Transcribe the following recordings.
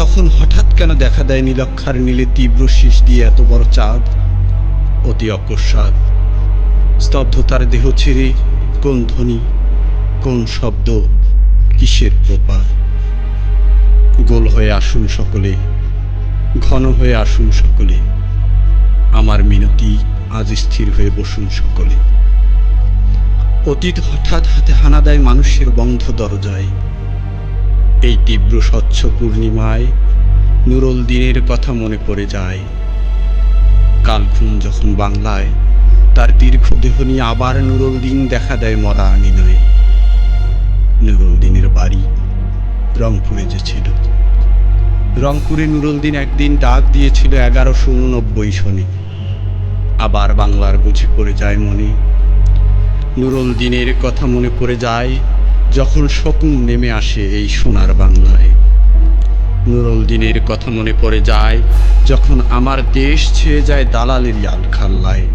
তখন হঠাৎ কেন দেখা দেয় নীলক্ষার নীলে তীব্র শীষ দিয়ে এত বড় চাঁদ? অতি অকস্মাৎ। স্তব্ধতার দেহ ছেড়ে কোন ধ্বনি, কোন শব্দ, কিসের প্রপাত? গোল হয়ে আসুন সকলে, ঘন হয়ে আসুন সকলে, আমার মিনতি আজ স্থির হয়ে বসুন সকলে। অতীত হঠাৎ হাতে হানা দেয় মানুষের বন্ধ দরজায়। এই তীব্র স্বচ্ছ পূর্ণিমায় নুরল দিনের কথা মনে পড়ে যায়। কালঘুম যখন বাংলায়, তার দীর্ঘ দেহ নিয়ে আবার নুরল দিন দেখা দেয় মরা আনিনয়ে নুরল দিনের বাড়ি রংপুরে যে ছিল রংপুরে নুরল দিন একদিন ডাক দিয়েছিল এগারোশো উননব্বই সনে। আবার বাংলার বুঝে পড়ে যায় মনে। নুরল দিনের কথা মনে পড়ে যায় যখন শকুন নেমে আসে এই সোনার বাংলায়। নুরল দিনের কথা মনে পড়ে যায়, যখন আমার দেশ ছেয়ে যায় দালালের আলখাল্লায়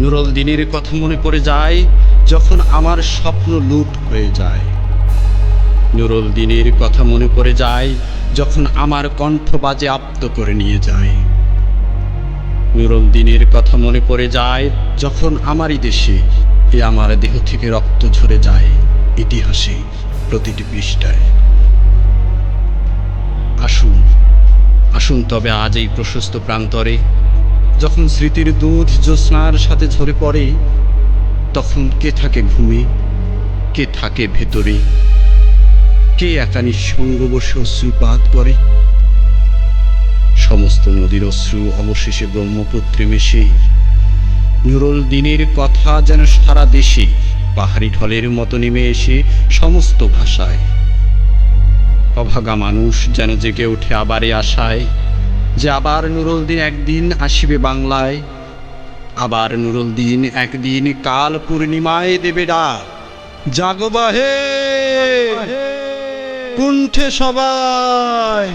নুরল দিনের কথা মনে পড়ে যায়, যখন আমার স্বপ্ন লুট হয়ে যায়। নুরল দিনের কথা মনে পড়ে যায়, যখন আমার কণ্ঠ বাজে আপ্ত করে নিয়ে যায়। নুরল দিনের কথা মনে পড়ে যায়, যখন আমারই দেশে এ আমার দেহ থেকে রক্ত ঝরে যায় ইতিহাসে প্রতিটি পৃষ্ঠায়। আসুন আসুন তবে আজ এই প্রশস্ত প্রান্তরে, যখন স্মৃতির দুধ জ্যোৎস্নার সাথে ঝরে পড়ে, তখন কে থাকে ঘুমে, কে থাকে ভেতরে, কে একা নিঃসঙ্গ বসে অশ্রুপাত করে? সমস্ত নদীর অশ্রু অবশেষে ব্রহ্মপুত্রে মিশে। নুরল দিনের কথা যেন সারা দেশে, পাহাড়ি ঢলের মতো নেমে এসে সমস্ত ভাষায়। অভাগা মানুষ যেন জেগে ওঠে আবারে আশায় যে আবার নুরল দিন একদিন আসিবে বাংলায়। আবার নুরল দিন একদিন কাল পূর্ণিমায় দেবে ডাক। জাগো বাহে কুণ্ঠে সবাই।